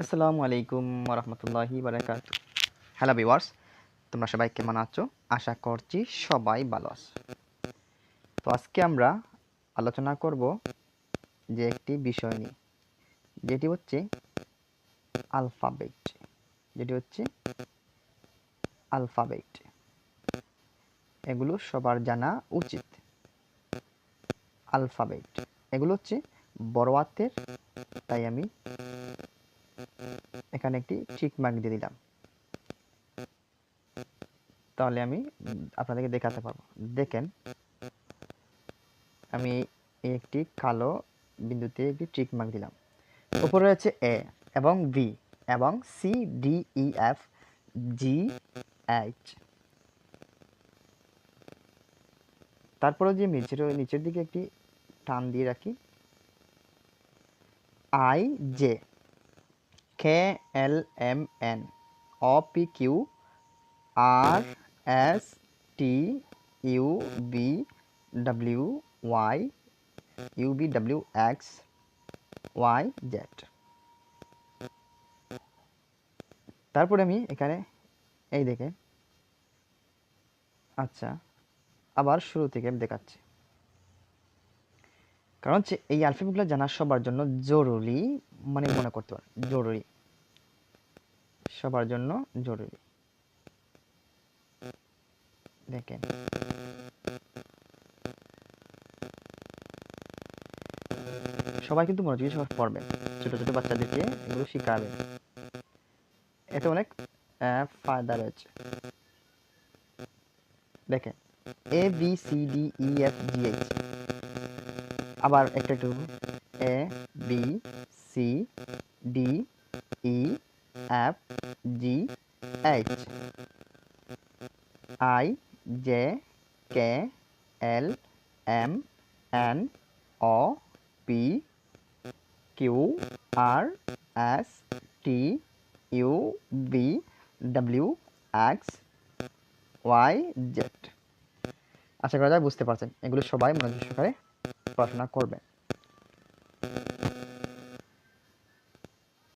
আসসালামু আলাইকুম রহমতুল্লাহি বারাকাতু। হ্যালো ভিউয়ার্স তোমরা সবাই কেমন আছো? আশা করছি সবাই ভালো আছো। তো আজকে আমরা আলোচনা করব যে একটি বিষয় নিয়ে, যেটি হচ্ছে আলফাবেট যেটি হচ্ছে আলফাবেট এগুলো সবার জানা উচিত। আলফাবেট এগুলো হচ্ছে বড় হাতের, তাই আমি এখানে একটি টিক মার্ক দিয়ে দিলাম। তাহলে আমি আপনাদেরকে দেখাতে পারব। দেখেন, আমি একটি কালো বিন্দুতে একটি টিক মার্ক দিলাম। উপরে রয়েছে এ এবং বি এবং C D E F G H তারপরে যে নিচের নিচের দিকে একটি টান দিয়ে রাখি। I J K L M N O P Q R S T U V W Y U V W X Y Z তারপরে আমি এখানে এই দেখে আচ্ছা আবার শুরু থেকে আমি দেখাচ্ছি। কারণ হচ্ছে এই অ্যালফাবেটগুলো জানা সবার জন্য জরুরি মানে মনে করতে পারেন জরুরি। সবার জন্য জরুরি। দেখেন। সবাই কিন্তু মনোযোগী, সবাই পড়বেন ছোট ছোট বাচ্চাদেরকে এগুলো শিখাবেন এতে অনেক ফায়দা রয়েছে। দেখেন। A B C D E F G H আবার একটা একটু A B C D E F G H I J K L M N O P Q R S T U V W X Y Z আশা করা যায় বুঝতে পারছেন। এগুলো সবাই মনোযোগ সহকারে পড়াশোনা করবেন